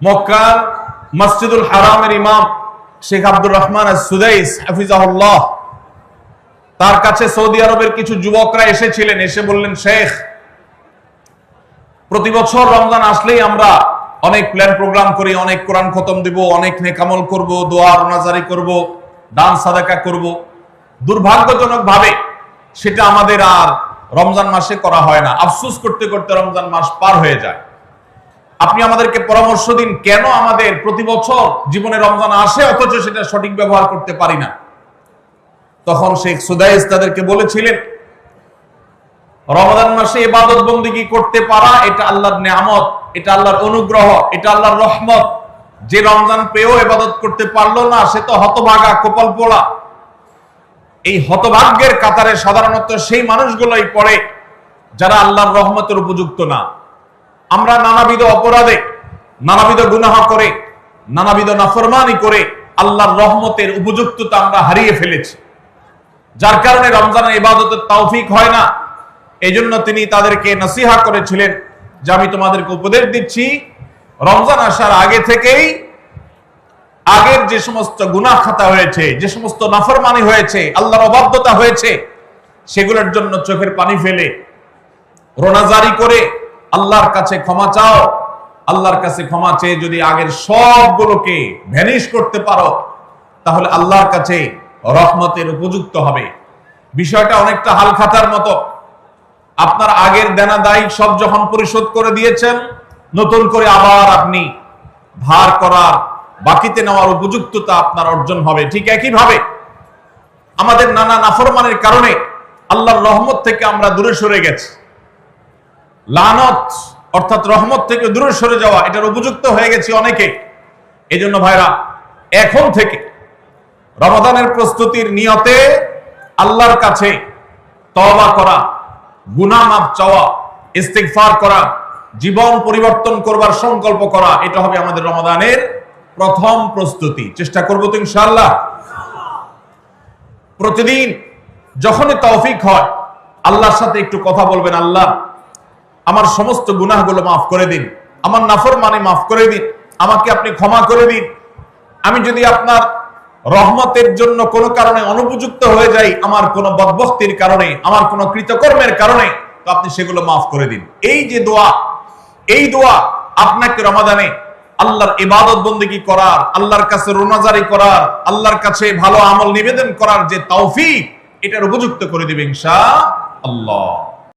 মক্কার মসজিদুল হারামের ইমাম শেখ আব্দুর রহমান সুদাইস হাফিজাহুল্লাহ। তার কাছে সৌদি আরবের কিছু যুবকরা এসেছিলেন, এসে বললেন, শেখ, প্রতি বছর রমজান আসলেই আমরা অনেক প্ল্যান প্রোগ্রাম করি, অনেক কোরআন খতম দিব, অনেক নেকামল করব, দোয়া, রোনাজারি করব, দান, সাদাকা করব। দুর্ভাগ্যজনক ভাবে সেটা আমাদের আর রমজান মাসে করা হয় না। আফসুস করতে করতে রমজান মাস পার হয়ে যায়। আপনি আমাদেরকে পরামর্শ দিন, কেন আমাদের প্রতি বছর জীবনে রমজান আসে, অথচ সেটা সঠিক ব্যবহার করতে পারি না। তখন শেখ সুদাইস তাদেরকে বলেছিলেন, রমজান মাসে ইবাদত বন্দিগি করতে পারা? এটা আল্লাহর নিয়ামত, এটা আল্লাহর অনুগ্রহ, এটা আল্লাহর রহমত। যে রমজান পেয়েও ইবাদত করতে পারল না, সে তো হতভাগা, কপাল পোড়া। এই হতভাগ্যের কাতারে সাধারণত সেই মানুষগুলোই পড়ে যারা আল্লাহর রহমতের উপযুক্ত না। আমরা নানাবিধ অপরাধে, নানাবিধ গুনাহ করে, নানাবিধ নাফরমানি করে আল্লাহর রহমতের উপযুক্ততা আমরা হারিয়ে ফেলেছি। যার কারণে রমজানের ইবাদতের তৌফিক হয় না। এই জন্য তিনি তাদেরকে নসিহা করেছিলেন যে আমি তোমাদেরকে উপদেশ দিচ্ছি, রমজান আসার আগে থেকেই আগের যে সমস্ত গুনাহ খাতা হয়েছে, যে সমস্ত নাফরমানি হয়েছে, আল্লাহর অবাধ্যতা হয়েছে, সেগুলোর জন্য চোখের পানি ফেলে রোনাজারি করে আল্লাহর কাছে ক্ষমা চাও, আল্লাহর কাছে ক্ষমা চেয়ে যদি আগের সবগুলোকে ভ্যানিশ করতে পারো, তাহলে আল্লাহর কাছে রহমতের উপযুক্ত হবে। বিষয়টা অনেকটা হালখাতার মতো। আপনার আগের দেনা দায়ী সব যখন পরিশোধ করে দিয়েছেন, নতুন করে আবার আপনি ধার করার বাকিতে নেওয়ার উপযুক্ততা আপনার অর্জন হবে। ঠিক একইভাবে আমাদের নানা নাফরমানের কারণে আল্লাহর রহমত থেকে আমরা দূরে সরে গেছি। লানত, অর্থাৎ রহমত থেকে দূরে সরে যাওয়া, এটার উপযুক্ত হয়ে গেছি অনেকে। এই জন্য ভাইরা, এখন থেকে রমাদানের প্রস্তুতির নিয়তে আল্লাহর কাছে তওবা করা মাফ চাওয়া, ইস্তিগফার করা, জীবন পরিবর্তন করবার সংকল্প করা, এটা হবে আমাদের রমাদানের প্রথম প্রস্তুতি। চেষ্টা করব তো ইনশাআল্লাহ। প্রতিদিন যখনই তৌফিক হয়, আল্লাহর সাথে একটু কথা বলবেন, আল্লাহ আমার সমস্ত গুনাহগুলো মাফ করে দিন। আমার নাফর মানে মাফ করে দিন। আমাকে আপনি ক্ষমা করে দিন। আমি যদি আপনার রহমতের জন্য কোনো কারণে অনুপযুক্ত হয়ে যাই, আমার কোনো বদবস্তির কারণে, আমার কোনো কৃতকর্মের কারণে, তো আপনি সেগুলো মাফ করে দিন। এই যে দোয়া, এই দোয়া আপনাকে রমাদানে আল্লাহর ইবাদত বন্দিগি করার, আল্লাহর কাছে রোনাজারি করার, আল্লাহর কাছে ভালো আমল নিবেদন করার যে তৌফিক, এটার উপযুক্ত করে দিবে ইনশা আল্লাহ।